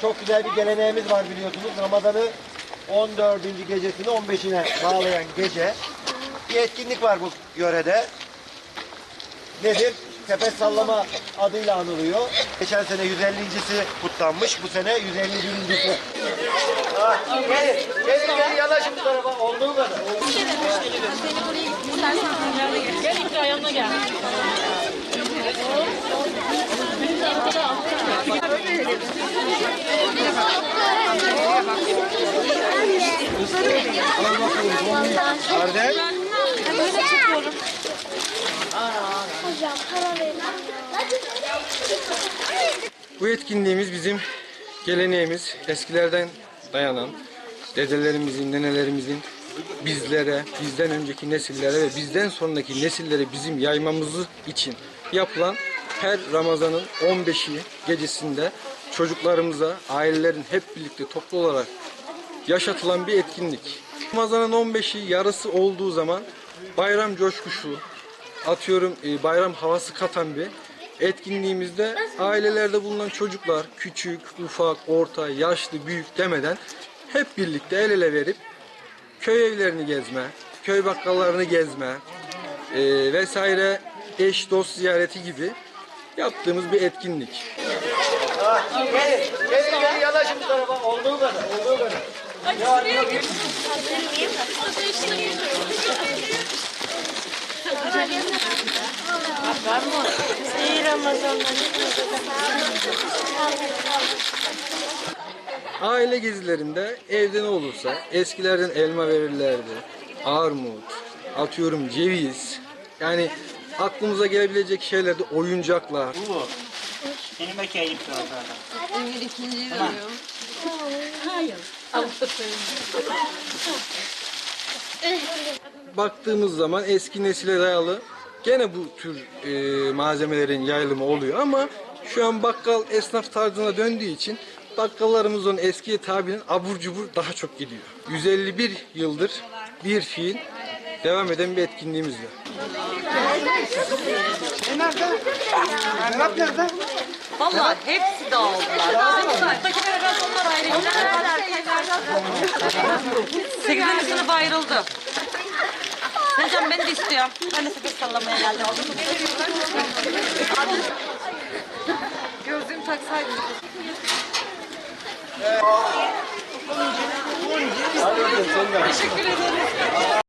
çok güzel bir geleneğimiz var biliyorsunuz. Ramazan'ı 14. gecesini 15'ine bağlayan gece. Bir etkinlik var bu yörede. Nedir? Tepe sallama adıyla anılıyor. Geçen sene 150.si kutlanmış. Bu sene 151.si. Ah, gelin, gelin, gelin yanaşın bu tarafa. Olduğu kadar. Gel İlkay ayağına gel. Kardeş. Hocam para. Bu etkinliğimiz bizim geleneğimiz, eskilerden dayanan dedelerimizin, nenelerimizin bizlere, bizden önceki nesillere ve bizden sonraki nesillere bizim yaymamızı için yapılan her Ramazan'ın 15'i gecesinde çocuklarımıza, ailelerin hep birlikte toplu olarak yaşatılan bir etkinlik. Ramazan'ın 15'i yarısı olduğu zaman bayram coşkusu, atıyorum e, bayram havası katan bir etkinliğimizde ailelerde bulunan çocuklar küçük, ufak, orta, yaşlı, büyük demeden hep birlikte el ele verip köy evlerini gezme, köy bakkallarını gezme e, vesaire eş dost ziyareti gibi yaptığımız bir etkinlik. Gelin, gelin, gelin yanaşın bu tarafa. Olduğu kadar, olduğu kadar. Aile gezilerinde evde ne olursa eskilerden elma verirlerdi. Armut, atıyorum ceviz. Yani aklımıza gelebilecek şeylerde oyuncaklar. Bu. Benim ekeyim şu anda. Baktığımız zaman eski nesile dayalı gene bu tür e, malzemelerin yayılımı oluyor ama şu an bakkal esnaf tarzına döndüğü için bakkallarımızın eski tabirinin abur cubur daha çok gidiyor. 151 yıldır bir fiil devam eden bir etkinliğimiz var. Vallahi hepsi dağıldılar. Bizim sınıftakiler biraz onlar ayrıldı. Sekizinci sınıf ayrıldı. Hocam ben de istiyorum. Ben de sepet sallamaya geldim. Gözlüğümü taksaydım. Teşekkür ederim.